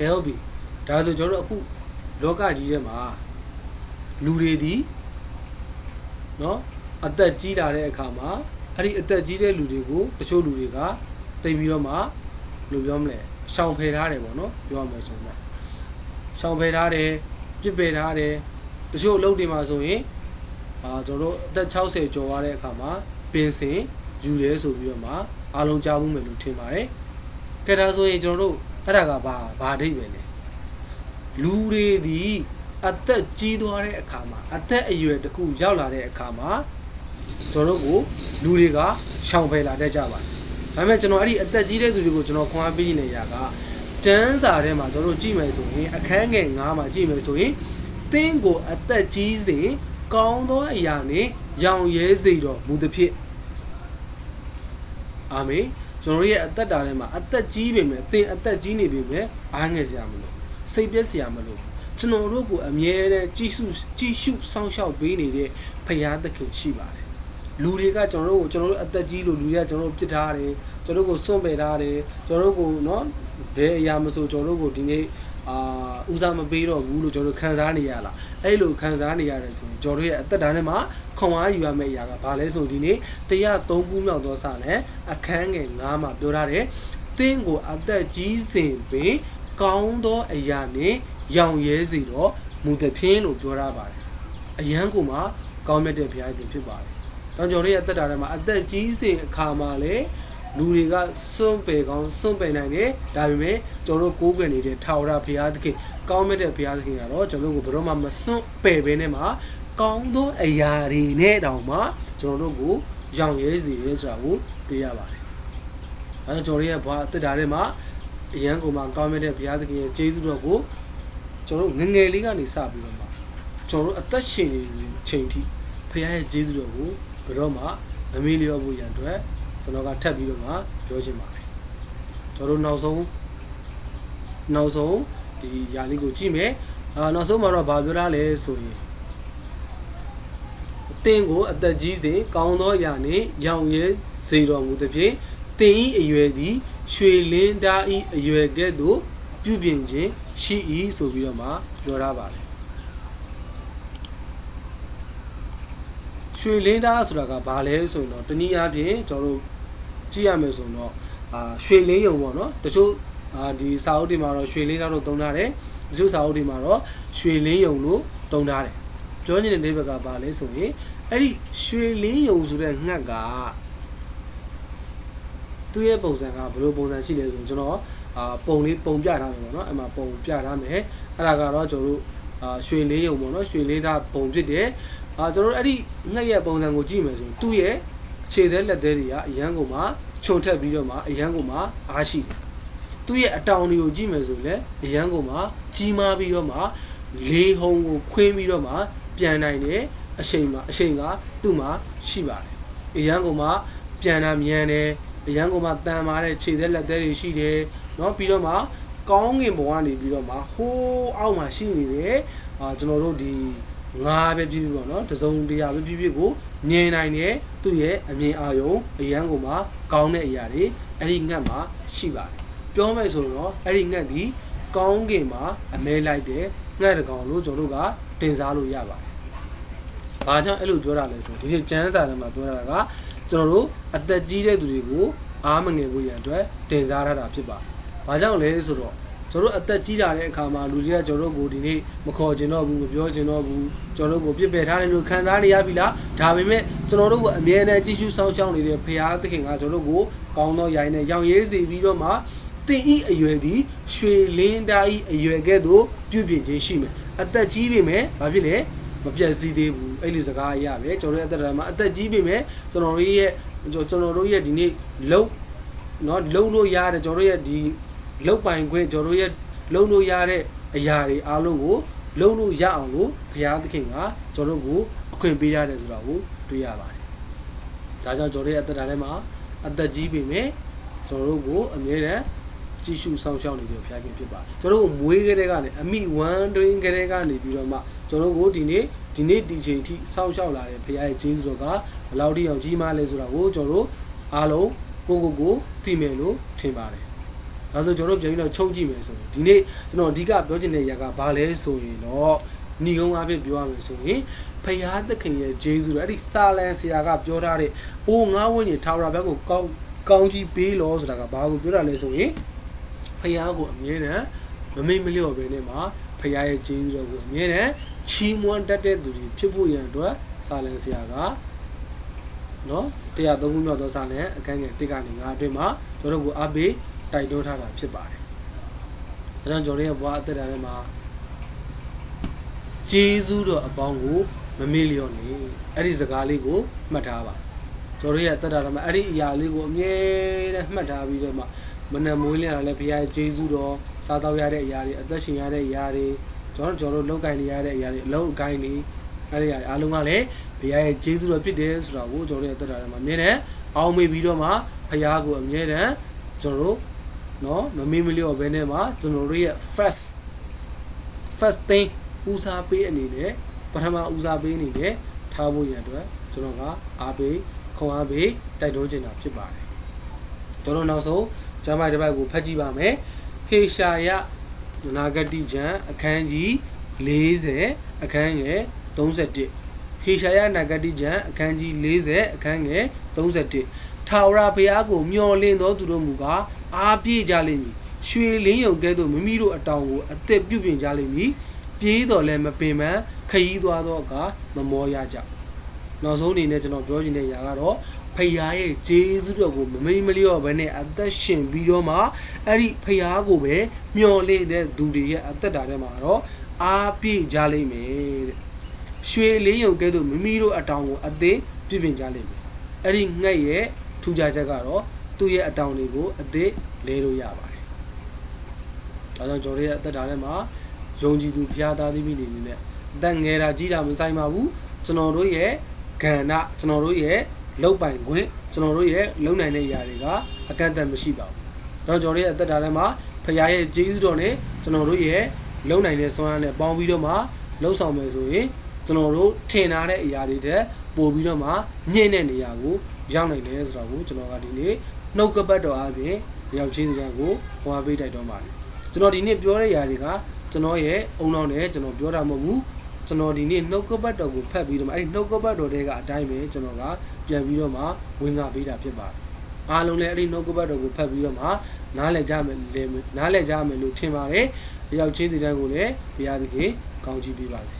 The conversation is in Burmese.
ကဲဟုတ်ပြီဒါဆိုကျွန်တော်တို့အခုလောကကြီးထဲမှာလူတွေဒီနော်အသက်ကြီးလာတဲ့အခါမှာအဲ့ဒီအသက်ကြီးတဲ့လူတွေကိုတချို့လူတွေကတိတ်ပြီးတော့မှဘယ်လိုပြောမလဲရှောင်ဖယ်ထားတယ်ပေါ့နော်ပြောရမယ်ဆိုတော့ရှောင်ဖယ်ထားတယ်ပြစ်ပယ်ထားတယ်တချို့အလုပ်တွေမှာဆိုရင်အာကျွန်တော်တို့အသက်60ကျော်သွားတဲ့အခါမှာပင်စင်ယူရဲဆိုပြီးတော့မှအားလုံးကြားဘူးမယ်လို့ထင်ပါတယ်ကဲဒါဆိုရင်ကျွန်တော်တို့ အဲ့ဒါကဘာဘာအဓိပ္ပာယ်လဲလူတွေဒီအသက်ကြီးသွားတဲ့အခါမှာအသက်အရွယ်တစ်ခုရောက်လာတဲ့အခါမှာကျွန်တော်တို့ကိုလူတွေကရှောင်ဖယ်လာတတ်ကြပါတယ်။ဒါပေမဲ့ကျွန်တော်အဲ့ဒီအသက်ကြီးတဲ့သူတွေကိုကျွန်တော်ခွန်အားပေးနေရတာကကျမ်းစာထဲမှာကျွန်တော်တို့ကြည့်မယ်ဆိုရင်အခန်းငယ်9မှာကြည့်မယ်ဆိုရင်သင်ကိုအသက်ကြီးစဉ်ကောင်းသောအရာနှင့်ရောင်ရဲစေတော်မူသဖြင့်အာမင် ကျွန်တော်ရဲ့အသက်တာထဲမှာအသက်ကြီးပေမဲ့အသင်အသက်ကြီးနေပေမဲ့အားငယ်စရာမလိုစိတ်ပျက်စရာမလိုကျွန်တော်တို့ကိုအမြဲတမ်းကြီးစုကြီးစုစောင့်ရှောက်ပေးနေတဲ့ဖရာသခင်ရှိပါတယ်လူတွေကကျွန်တော်တို့ကိုကျွန်တော်တို့အသက်ကြီးလို့လူတွေကကျွန်တော်တို့ပြစ်ထားတယ်ကျွန်တော်တို့ကိုစွန့်ပယ်ထားတယ်ကျွန်တော်တို့ကိုနော်ဘယ်အရာမဆိုကျွန်တော်တို့ကိုဒီနေ့ အာဦးစားမပေးတော့ဘူးလို့ကျွန်တော်တို့ခံစားနေရလားအဲ့လိုခံစားနေရတယ်ဆိုရင်ကျွန်တော်တို့ရဲ့အသက်တာထဲမှာခွန်အားယူရမယ့်အရာကဘာလဲဆိုဒီနေ့တရား၃ခုမြောက်သောစာနဲ့အခန်းငယ်9မှာပြောထားတယ်တင်းကိုအသက်ကြီးစဉ်ပင်ကောင်းသောအရာနှင့်ရောင်ရဲစေတော့မူသဖြင့်လို့ပြောထားပါတယ်အယံကိုမှကောင်းမြတ်တဲ့ဘုရားရှင်ဖြစ်ပါတယ်တော့ကျွန်တော်တို့ရဲ့အသက်တာထဲမှာအသက်ကြီးစဉ်အခါမှာလည်း လူတွေကစွန့်ပယ်ကောင်းစွန့်ပယ်နိုင်တယ်ဒါပေမဲ့ကျွန်တော်တို့ကိုးကွယ်နေတဲ့ထာဝရဘုရားသခင်ကောင်းမြတ်တဲ့ဘုရားသခင်ကတော့ကျွန်တော်တို့ကိုဘယ်တော့မှမစွန့်ပယ်ဘဲနဲ့မှာကောင်းသောအရာတွေနဲ့တောင်မှကျွန်တော်တို့ကိုရောင်ရဲစေရဲဆိုတာကိုတွေ့ရပါတယ်အဲဒါကျွန်တော်တို့ရဲ့ဘဝအသက်တာထဲမှာအရန်ကိုမှကောင်းမြတ်တဲ့ဘုရားသခင်ရဲ့ကျေးဇူးတော်ကိုကျွန်တော်တို့ငငယ်လေးကနေစပြီးတော့မှကျွန်တော်တို့အသက်ရှင်နေချိန်ထိဘုရားရဲ့ကျေးဇူးတော်ကိုဘယ်တော့မှမမေ့လျော့ဖို့ရန်အတွက် ကျွန်တော်ကထပ်ပြီးတော့မှပြောချင်ပါတယ်ကျွန်တော်တို့နောက်ဆုံးနောက်ဆုံးဒီຢာလေးကိုကြည့်မယ်အာနောက်ဆုံးမှာတော့ဗာပြောထားလဲဆိုရင်အသင်ကိုအသက်ကြီးစဉ်ကောင်းသောຢာနှင့်ရောင်ရဲစေတော်မူသည်ဖြင့်သင်၏အရွယ်သည်ရွှေလင်းသား၏အရွယ်ကဲ့သို့ပြုပြင်ခြင်းရှိ၏ဆိုပြီးတော့မှပြောထားပါတယ်ရွှေလင်းသားဆိုတာကဘာလဲဆိုရင်တော့တနည်းအားဖြင့်ကျွန်တော်တို့ ကြည့်ရမယ်ဆိုရင်တော့အာရွှေလင်းယုံပေါ့နော်တချို့အာဒီစာအုပ်တွေမှာတော့ရွှေလင်းသားလို့သုံးထားတယ်တချို့စာအုပ်တွေမှာတော့ရွှေလင်းယုံလို့သုံးထားတယ်ပြောနေတဲ့နေဘက်ကဘာလဲဆိုရင်အဲ့ဒီရွှေလင်းယုံဆိုတဲ့ငှက်ကသူ့ရဲ့ပုံစံကဘယ်လိုပုံစံရှိလဲဆိုရင်ကျွန်တော်အာပုံလေးပုံပြထားမယ်ပေါ့နော်အဲ့မှာပုံပြထားမယ်အဲ့ဒါကတော့ကျွန်တော်တို့အာရွှေလေးယုံပေါ့နော်ရွှေလေးသားပုံဖြစ်တယ်အာကျွန်တော်တို့အဲ့ဒီငှက်ရဲ့ပုံစံကိုကြည့်မယ်ဆိုရင်သူ့ရဲ့ ခြေသေးလက်သေးတွေကအရန်ကုန်မှာခြုံထက်ပြီးတော့မှအရန်ကုန်မှာအားရှိတယ်သူ့ရဲ့အတောင်တွေကိုကြည့်မယ်ဆိုရင်လည်းအရန်ကုန်မှာကြီးမားပြီးတော့မှလေဟုံကိုခွင်းပြီးတော့မှပြန်နိုင်တယ်အချိန်မှာအချိန်ကသူ့မှာရှိပါတယ်အရန်ကုန်မှာပြန်တာမြန်တယ်အရန်ကုန်မှာတန်မာတဲ့ခြေသေးလက်သေးတွေရှိတယ်เนาะပြီးတော့မှကောင်းငင်ဘုံကနေပြီးတော့မှဟိုးအောက်မှာရှိနေတဲ့အာကျွန်တော်တို့ဒီငါးပဲဖြစ်ဖြစ်ပေါ့နော်တစုံတရာပဲဖြစ်ဖြစ်ကို မြင်နိုင်တဲ့သူ့ရဲ့အမြင်အာရုံအရန်ကိုမှကောင်းတဲ့အရာတွေအဲ့ဒီငတ်မှာရှိပါတယ်ပြောမယ်ဆိုရင်တော့အဲ့ဒီငတ်ဒီကောင်းကင်မှာအမဲလိုက်တဲ့ငတ်တကောင်လို့ကျွန်တော်တို့ကတင်စားလို့ရပါတယ်။ဘာကြောင့်အဲ့လိုပြောတာလဲဆိုဒီနေ့ကျမ်းစာထဲမှာပြောတာကကျွန်တော်တို့အသက်ကြီးတဲ့သူတွေကိုအားမငယ်ဖို့ရန်အတွက်တင်စားထားတာဖြစ်ပါတယ်။ဘာကြောင့်လဲဆိုတော့ ကျွန်တော်တို့အသက်ကြီးလာတဲ့အခါမှာလူတွေကကျွန်တော်တို့ကိုဒီနေ့မခေါ်ကျင်တော့ဘူးမပြောကျင်တော့ဘူးကျွန်တော်တို့ကိုပြစ်ပယ်ထားတယ်လို့ခံစားနေရပြီလားဒါပေမဲ့ကျွန်တော်တို့ကိုအမြဲတမ်းကြည့်ရှုစောင့်ရှောက်နေတဲ့ဖရာသခင်ကကျွန်တော်တို့ကိုကောင်းသောရိုင်းနဲ့ရောင်ရဲစေပြီးတော့မှတင်ဤအရွယ်သည်ရွှေလင်းသားဤအရွယ်ကဲ့သို့ပြုပြင်ခြင်းရှိမယ်အသက်ကြီးပြီမဲ့ဘာဖြစ်လဲမပြတ်စည်းသေးဘူးအဲ့ဒီစကားအရာပဲကျွန်တော်တို့အသက်တာမှာအသက်ကြီးပြီမဲ့ကျွန်တော်တို့ရဲ့ကျွန်တော်တို့ရဲ့ဒီနေ့လုံเนาะလုံလို့ရတယ်ကျွန်တော်တို့ရဲ့ဒီ လုတ်ပိုင်ခွင့်ကျွန်တော်တို့ရဲ့လုံလို့ရတဲ့အရာတွေအားလုံးကိုလုံလို့ရအောင်လို့ဘုရားသခင်ကကျွန်တော်တို့ကိုအခွင့်ပေးရတယ်ဆိုတာကိုတွေ့ရပါတယ်။ဒါကြောင့်ကျွန်တော်ရဲ့အသက်တာထဲမှာအသက်ကြီးပေမဲ့ကျွန်တော်တို့ကိုအမြဲတမ်းကြည့်ရှုဆောင်ရှောက်နေကြဘုရားခင်ဖြစ်ပါကျွန်တော်တို့မွေးကလေးကနေအမိ1တွင်းကလေးကနေပြီးတော့မှကျွန်တော်တို့ကိုဒီနေ့ဒီနေ့ဒီချိန်ထိစောင့်ရှောက်လာတဲ့ဘုရားရဲ့ကျေးဇူးတော်ကဘယ်လောက်ထိအောင်ကြီးမားလဲဆိုတာကိုကျွန်တော်တို့အားလုံးကိုကိုကိုသိမယ်လို့ထင်ပါတယ် ဒါဆိုကျွန်တော်တို့ပြန်ပြီးတော့ချုပ်ကြည့်မယ်ဆိုရင်ဒီနေ့ကျွန်တော်အဓိကပြောချင်တဲ့ຢာကဘာလဲဆိုရင်တော့ညီကုန်းအဖြစ်ပြောရမယ်ဆိုရင်ဖယားသခင်ရဲ့ဂျေဇုတော်အဲ့ဒီစာလန်ဆရာကပြောထားတဲ့အိုးငါးဝင်းကြီးထာဝရဘက်ကိုကောင်းကောင်းကြီးပေးလို့ဆိုတာကဘာကိုပြောတာလဲဆိုရင်ဖယားကိုအမြဲတမ်းမမိတ်မလျော့ပဲနဲ့မှာဖယားရဲ့ဂျေဇုတော်ကိုအမြဲတမ်းချီးမွမ်းတတ်တဲ့သူတွေဖြစ်ဖို့ရန်အတွက်စာလန်ဆရာကနော်တရားသုံးခုမြောက်သောစာလန်အခန်းငယ်1ကနေ9အတွင်းမှာကျွန်တော်တို့ကိုအားပေး တိုက်တွန်းထားတာဖြစ်ပါတယ်။အဲကြောင့်ကျွန်တော်ရဲ့ဘဝအသက်တာထဲမှာဂျေဇုတော်အပေါင်းကိုမမေ့လျော့နေအဲ့ဒီစကားလေးကိုမှတ်ထားပါကျွန်တော်ရဲ့အသက်တာထဲမှာအဲ့ဒီအရာလေးကိုအမြဲတမ်းမှတ်ထားပြီးတော့မှမနက်မွေးလင်းလာလဲဘုရားရဲ့ဂျေဇုတော်စားတော့ရတဲ့အရာတွေအသက်ရှင်ရတဲ့အရာတွေကျွန်တော်ကျွန်တော်တို့လုပ်ကိုင်နေရတဲ့အရာတွေအလုပ်အကိုင်းတွေအဲ့ဒီအရာအားလုံးကလည်းဘုရားရဲ့ဂျေဇုတော်ဖြစ်တယ်ဆိုတာကိုကျွန်တော်ရဲ့အသက်တာထဲမှာအမြဲတမ်းအောင်မေ့ပြီးတော့မှဘုရားကိုအမြဲတမ်းကျွန်တော် တို့နော်မမေ့မလျော့ဘဲနဲ့မှကျွန်တော်တို့ရဲ့ first first thing ဦးစားပေးအနေနဲ့ပထမဦးစားပေးအနေနဲ့ထားဖို့ရန်အတွက်ကျွန်တော်ကအားပေးခွန်အားပေးတိုက်တွန်းချင်တာဖြစ်ပါတယ်ကျွန်တော်နောက်ဆုံးကျမ်းပိုက်တစ်ပိုက်ကိုဖတ်ကြည့်ပါမယ်ဟေရှာယနာဂတိကျမ်းအခန်းကြီး40အခန်းငယ်31ဟေရှာယနာဂတိကျမ်းအခန်းကြီး40အခန်းငယ်31ထာဝရဘုရားကိုမျှော်လင့်သောသူတို့မူကား အားပြည့်ကြလိမ့်မည်ရွှေလင်းယုံကဲ့သို့မိမိတို့အတောင်ကိုအသက်ပြုပြင်ကြလိမ့်မည်ပြေးတော်လည်းမပင်ပန်းခရီးသွားသောအခါမမောရကြနောက်ဆုံးအနေနဲ့ကျွန်တော်ပြောချင်တဲ့ຢာကတော့ဖယားရဲ့ဂျေဇုတော်ကိုမမိတ်မလျော့ဘဲနဲ့အသက်ရှင်ပြီးတော့မှအဲ့ဒီဖယားကိုပဲမျော်လင့်တဲ့သူတွေရဲ့အသက်တာထဲမှာတော့အားပြည့်ကြလိမ့်မယ်တဲ့ရွှေလင်းယုံကဲ့သို့မိမိတို့အတောင်ကိုအသေးပြုပြင်ကြလိမ့်မယ်အဲ့ဒီငှက်ရဲ့ထူးခြားချက်ကတော့ သူ့ရဲ့အတောင်တွေကိုအသေးလဲလို့ရပါတယ်ဒါကြောင့်ကျွန်တော်ရဲ့အသက်တာထဲမှာယုံကြည်သူဖျားသားသီးမိနေနေနဲ့အသက်ငယ်တာကြီးတာမဆိုင်ပါဘူးကျွန်တော်တို့ရဲ့ကဏ္ဍကျွန်တော်တို့ရဲ့လောက်ပိုင်ခွင့်ကျွန်တော်တို့ရဲ့လုံနိုင်တဲ့ຢာတွေကအကန့်အသတ်မရှိပါဘူးတော့ကျွန်တော်တို့ရဲ့အသက်တာထဲမှာဖခင်ရဲ့ဂျေဇုတော်နဲ့ကျွန်တော်တို့ရဲ့လုံနိုင်တဲ့ဆွမ်းအားနဲ့ပေါင်းပြီးတော့မှလှုပ်ဆောင်မယ်ဆိုရင်ကျွန်တော်တို့ထင်ထားတဲ့အရာတွေတဲ့ပို့ပြီးတော့မှညှင့်တဲ့နေရာကိုရောက်နိုင်တယ်ဆိုတော့ကိုကျွန်တော်ကဒီနေ့ နှုတ်ကပတ်တော်အပြင်ရောက်ချင်းစရာကိုဟောပေးတိုက်တော့ပါတယ်ကျွန်တော်ဒီနေ့ပြောတဲ့ຢာတွေကကျွန်တော်ရဲ့အုံနောက်နဲ့ကျွန်တော်ပြောတာမဟုတ်ဘူးကျွန်တော်ဒီနေ့နှုတ်ကပတ်တော်ကိုဖတ်ပြီးတော့မှအဲ့ဒီနှုတ်ကပတ်တော်တွေကအတိုင်းပဲကျွန်တော်ကပြန်ပြီးတော့မှဝင်ငါပေးတာဖြစ်ပါတယ်အားလုံးလည်းအဲ့ဒီနှုတ်ကပတ်တော်ကိုဖတ်ပြီးတော့မှနားလည်ကြမယ်လေနားလည်ကြမယ်လို့ထင်ပါတယ်။ရောက်ချင်းဒီတန်းကိုလည်းဘုရားသခင်ကောင်းချီးပေးပါစေ